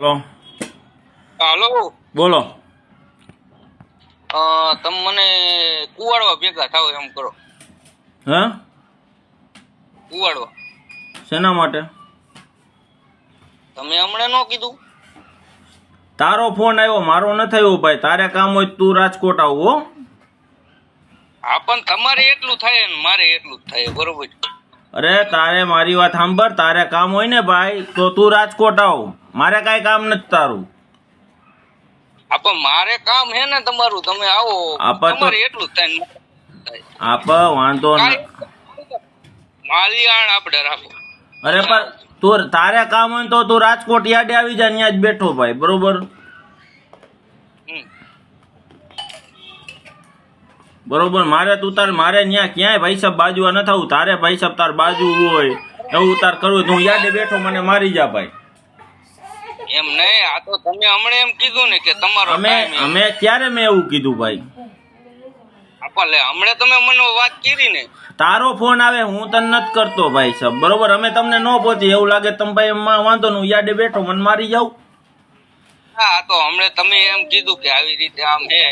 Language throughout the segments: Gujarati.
હલો. હાલો. બોલો. તમે મને કુવાડવા ભેગા થાવ એમ કરો. હે? કુવાડવા. શેના માટે? તમે હમણાં ન કીધું. તારો ફોન આવ્યો મારો ન થયો ભાઈ. તારે કામ હોય તું રાજકોટ આવું હો. હા પણ તમારે એટલું થાય ને મારે એટલું જ થાય બરોબર અરે તારે મારી વાત સાંભળ તારે કામ હોય ને ભાઈ તો તું રાજકોટ આવ. મારે કાંઈ કામ નથી તારું. હા મારે કામ હે ને તમારું તમે આવો. તમારે એટલું થાય. આપ વાંધો ન માલિયાણ આપણે રાખો અરે પણ તું તારે કામ હોય તો તું રાજકોટ યાર્ડે આવી જા ત્યાં જ બેઠો ભાઈ બરોબર. બરોબર મારે તું તાર મારે ત્યાં ક્યાંય ભાઈ સાહેબ બાજુ ન થવું તારે ભાઈ સાહેબ તાર બાજુ હોય એવું તાર કરવું તું હું યાર્ડે બેઠો મને મારી જા ભાઈ. એમ નહીં આ તો તમે હમણાં એમ કીધું ને કે તમારો અમે અમે ક્યારે મેં એવું કીધું ભાઈ? હા, પણ હમણાં તમે મને વાત કરી ને. તારો ફોન આવે હું તને નથી કરતો ભાઈ સાહેબ બરોબર અમે તમને ન પહોંચી એવું લાગે તમે ભાઈ વાંધો નું યાદે બેઠો મને મારી જાવ હા તો હમણે તમે એમ કીધું કે આવી રીતે આમ છે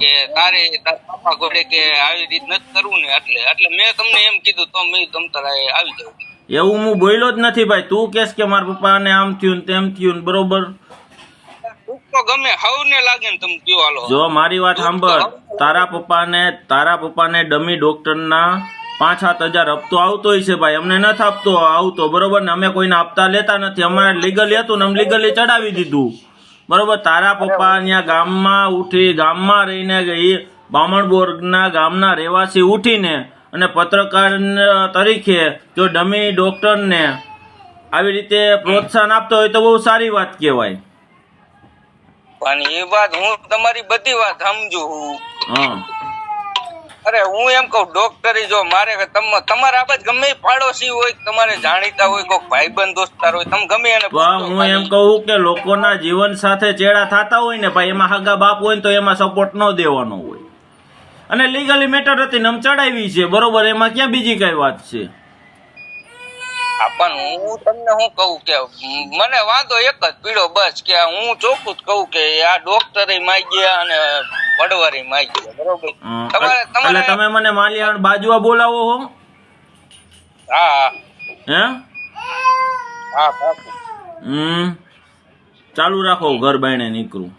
કે તારે પાપા ઘોડે કે આવી રીત નથી કરવું ને એટલે એટલે મેં તમને એમ કીધું તો મેં તમ તારે આવી જાઉં એવું હું બોલ્યો જ નથી ભાઈ. તું કેસ કે મારા પપ્પાને આમ થયું ને તેમ થયું ને બરોબર? તો ગમે હવને લાગે ને તમે કયો હાલો. જો મારી વાત સાંભળ. તારા પપ્પાને તારા પપ્પાને ડમી ડોક્ટરના પાંચ સાત હજાર હપ્તો આવતો છે ભાઈ. અમને નથી આપતો આવતો બરોબર ને? અમે કોઈને આપતા લેતા નથી. અમારે લીગલી હતું ને અમે લીગલી ચડાવી દીધું. બરોબર તારા પપ્પા અહીંયા ગામમાં ઉઠી ગામમાં રહીને ગઈ બામણબોર્ગના ગામના રહેવાસી ઉઠીને અને પત્રકાર તરીકે જો ડમી ડોક્ટરને આવી રીતે પ્રોત્સાહન આપતો હોય તો બહુ સારી વાત કહેવાય. પણ એ વાત હું તમારી બધી વાત સમજુ હું. હા. અરે હું એમ કહું ડોક્ટરી જો મારે તમ- તમારા આ બાજુ ગમે પાડોશી હોય તમારે જાણીતા હોય કોઈ ભાઈબંધ દોસ્તાર હોય તમે ગમે એને હું એમ કહું કે લોકોના જીવન સાથે ચેડા થતા હોય ને ભાઈ એમાં હગા બાપ હોય ને તો એમાં સપોર્ટ ન દેવાનો હોય. અને લીગલી મેટર હતી ને ચડાવી છે બરોબર? એમાં ક્યાં બીજી કઈ વાત છે? પણ હું તમને શું કહું કે મને વાંધો એક જ પીડો બસ કે હું ચોખ્ખું જ કહું કે આ ડોક્ટરે માઈ ગયા અને વડવારી માઈ ગયા બરોબર તમારે તમારે તમે મને માલિયાણ બાજુઆ બોલાવો હો. હા હા. હે? હા હમ. ચાલુ રાખો ઘર બાયણે નીકળું.